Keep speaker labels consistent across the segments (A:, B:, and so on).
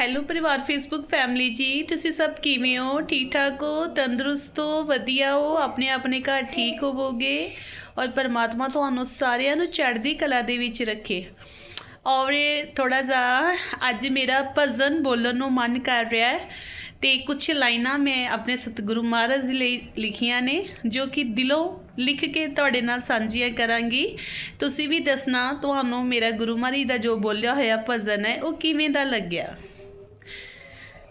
A: Hello ਪਰਿਵਾਰ Facebook family ਜੀ, ਤੁਸੀਂ ਸਭ ਕਿਵੇਂ ਹੋ? ਠੀਕ ਠਾਕ ਹੋ? ਤੰਦਰੁਸਤ ਹੋ? ਵਧੀਆ ਹੋ? ਆਪਣੇ ਆਪਣੇ ਘਰ ਠੀਕ ਹੋਵੋਗੇ? ਔਰ ਪਰਮਾਤਮਾ ਤੁਹਾਨੂੰ ਸਾਰਿਆਂ ਨੂੰ ਚੜ੍ਹਦੀ ਕਲਾ ਦੇ ਵਿੱਚ ਰੱਖੇ। ਔਰ ਥੋੜਾ ਜਿਹਾ ਅੱਜ ਮੇਰਾ ਭਜਨ ਬੋਲਣ ਨੂੰ ਮਨ ਕਰ ਰਿਹਾ ਹੈ ਤੇ ਕੁਝ ਲਾਈਨਾਂ ਮੈਂ ਆਪਣੇ ਸਤਿਗੁਰੂ ਮਹਾਰਾਜ ਲਈ ਲਿਖੀਆਂ ਨੇ, ਜੋ ਕਿ ਦਿਲੋਂ ਲਿਖ ਕੇ ਤੁਹਾਡੇ ਨਾਲ ਸਾਂਝੀਆਂ ਕਰਾਂਗੀ। ਤੁਸੀਂ ਵੀ ਦੱਸਣਾ, ਤੁਹਾਨੂੰ ਮੇਰਾ ਗੁਰੂ ਮਹਾਰਾਜ ਦਾ ਜੋ ਬੋਲਿਆ ਹੋਇਆ ਭਜਨ ਹੈ, ਉਹ ਕਿਵੇਂ ਦਾ ਲੱਗਿਆ?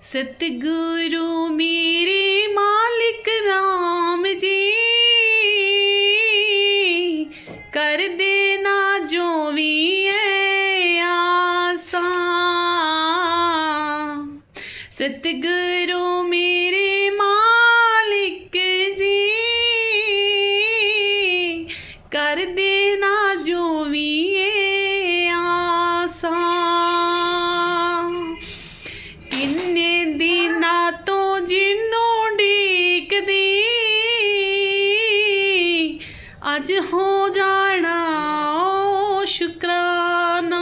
A: ਸਤਿਗੁਰੂ ਮੇਰੇ ਮਾਲਿਕ ਰਾਮ ਜੀ। ਅੱਜ ਹੋ ਜਾਣਾ ਓ ਸ਼ੁਕਰਾਨਾ।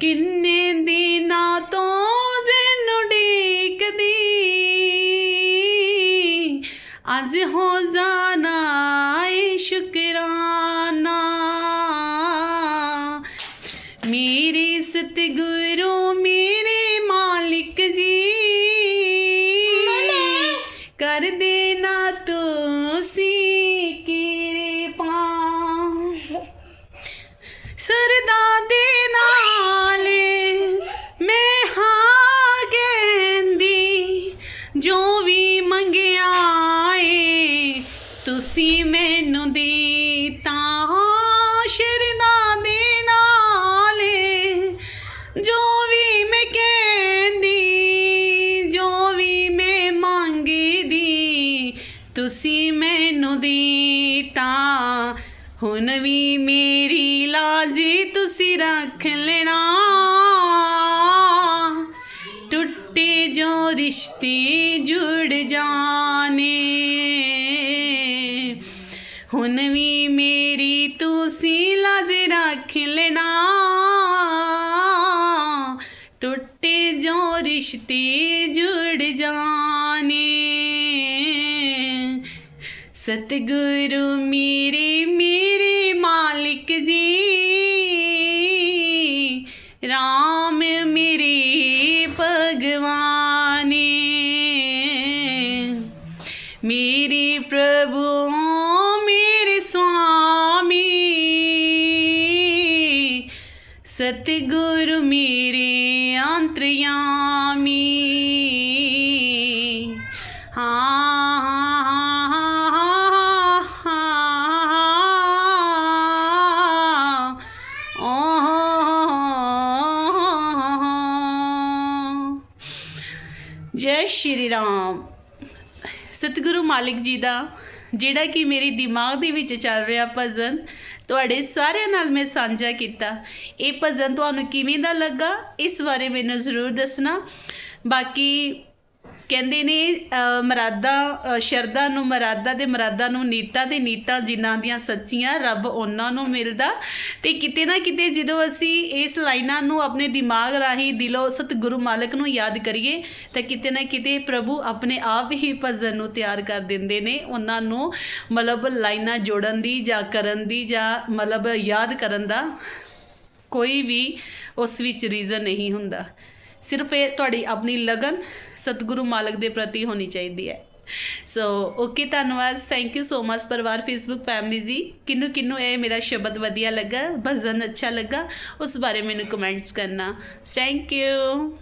A: ਕਿੰਨੇ ਦਿਨਾਂ ਤੋਂ ਜਿੰਨੂੰ ਢੀਕਦੀ ਅੱਜ ਹੋ ਜਾਣਾ ਏ ਸ਼ੁਕਰਾਨਾ। ਮੇਰੇ ਸਤਿਗੁਰੂ ਮੇਰੇ ਮਾਲਿਕ ਜੀ। ਕਰ ਦੇਣਾ ਤੁਸੀਂ ਤੁਸੀਂ ਮੈਨੂੰ ਦਿੱਤਾ ਸ਼ਰਦਾ ਦੇ ਨਾਲ ਜੋ ਵੀ ਮੈਂ ਕਹਿੰਦੀ ਜੋ ਵੀ ਮੈਂ ਮੰਗਦੀ ਤੁਸੀਂ ਮੈਨੂੰ ਦਿੱਤਾ ਹੁਣ ਵੀ ਮੇਰੀ ਲਾਜ ਤੁਸੀਂ ਰੱਖ ਲੈਣਾ ਟੁੱਟੇ ਜੋ ਰਿਸ਼ਤੇ ਜੁੜ ਜਾਣੇ ਹੁਣ ਵੀ ਮੇਰੀ ਤੁਸੀਂ ਲਾਜ ਰੱਖ ਲੈਣਾ। ਟੁੱਟੇ ਜੋ ਰਿਸ਼ਤੇ ਜੁੜ ਜਾਣੇ। ਸਤਿਗੁਰੂ ਮੇਰੇ ਮੇਰੇ ਮਾਲਿਕ ਜੀ। ਰਾਮ ਮੇਰੇ ਭਗਵਾਨੇ। ਮੇਰੇ ਸਤਿਗੁਰੂ ਮੇਰੇ ਅੰਤਰਯਾਮੀ ਹਾਂ। ਓਹ। ਜੈ ਸ਼੍ਰੀ ਰਾਮ। ਸਤਿਗੁਰੂ ਮਾਲਿਕ ਜੀ ਦਾ ਜਿਹੜਾ ਕਿ ਮੇਰੇ ਦਿਮਾਗ ਦੇ ਵਿੱਚ ਚੱਲ ਰਿਹਾ ਭਜਨ ਤੁਹਾਡੇ ਸਾਰਿਆਂ ਨਾਲ ਮੈਂ ਸਾਂਝਾ ਕੀਤਾ। ਇਹ ਭਜਨ ਤੁਹਾਨੂੰ ਕਿਵੇਂ ਦਾ ਲੱਗਾ, ਇਸ ਬਾਰੇ ਮੈਨੂੰ ਜ਼ਰੂਰ ਦੱਸਣਾ। ਬਾਕੀ ਕਹਿੰਦੇ ਨੇ ਅ, ਮਰਾਦਾ ਅ, ਸ਼ਰਧਾ ਨੂੰ ਮਰਾਦਾ ਤੇ ਮਰਾਦਾ ਨੂੰ ਨੀਤਾ ਤੇ ਨੀਤਾ ਜਿਨ੍ਹਾਂ ਦੀਆਂ ਸੱਚੀਆਂ ਰੱਬ ਉਹਨਾਂ ਨੂੰ ਮਿਲਦਾ। ਤੇ ਕਿਤੇ ਨਾ ਕਿਤੇ ਜਦੋਂ ਅਸੀਂ ਇਸ ਲਾਈਨਾਂ ਨੂੰ ਆਪਣੇ ਦਿਮਾਗ ਰਾਹੀਂ ਦਿਲੋਂ ਸਤਿਗੁਰੂ ਮਾਲਕ ਨੂੰ ਯਾਦ ਕਰੀਏ ਤਾਂ ਕਿਤੇ ਨਾ ਕਿਤੇ ਪ੍ਰਭੂ ਆਪਣੇ ਆਪ ਹੀ ਭਜਨ ਨੂੰ ਤਿਆਰ ਕਰ ਦਿੰਦੇ ਨੇ। ਉਹਨਾਂ ਨੂੰ ਮਤਲਬ ਲਾਈਨਾਂ ਜੋੜਨ ਦੀ ਜਾਂ ਕਰਨ ਦੀ ਜਾਂ ਮਤਲਬ ਯਾਦ ਕਰਨ ਦਾ ਕੋਈ ਵੀ ਉਸ ਵਿੱਚ ਰੀਜ਼ਨ ਨਹੀਂ ਹੁੰਦਾ। ਸਿਰਫ ਇਹ ਤੁਹਾਡੀ ਆਪਣੀ ਲਗਨ ਸਤਿਗੁਰੂ ਮਾਲਕ ਦੇ ਪ੍ਰਤੀ ਹੋਣੀ ਚਾਹੀਦੀ ਹੈ। ਸੋ ਓਕੇ ਧੰਨਵਾਦ। ਥੈਂਕ ਯੂ ਸੋ ਮਚ ਪਰਿਵਾਰ ਫੇਸਬੁੱਕ ਫੈਮਿਲੀ ਜੀ। ਕਿੰਨੂੰ ਕਿੰਨੂੰ, ਇਹ ਮੇਰਾ ਸ਼ਬਦ ਵਧੀਆ ਲੱਗਾ ਭਜਨ ਅੱਛਾ ਲੱਗਾ। ਉਸ ਬਾਰੇ ਮੈਨੂੰ ਕਮੈਂਟਸ ਕਰਨਾ। Thank you